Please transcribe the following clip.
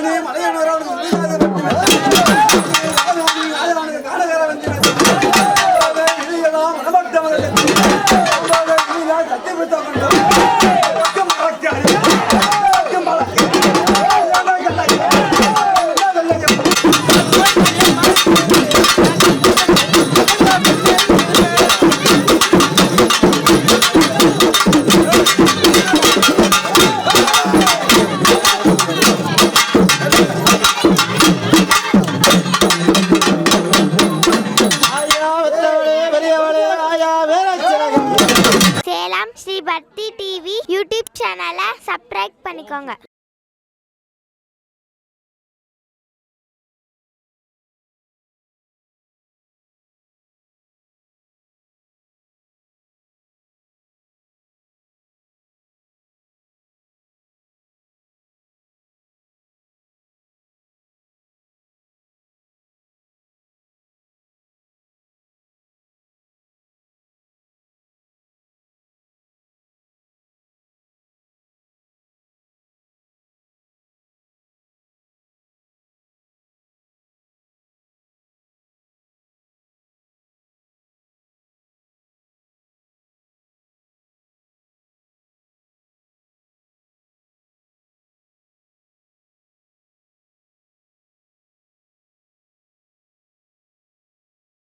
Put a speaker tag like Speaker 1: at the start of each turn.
Speaker 1: ね。ま
Speaker 2: மறக்காம ஸ்ரீ பக்தி TV YouTube சேனலை சப்ஸ்கிரைப் பண்ணிக்கோங்க.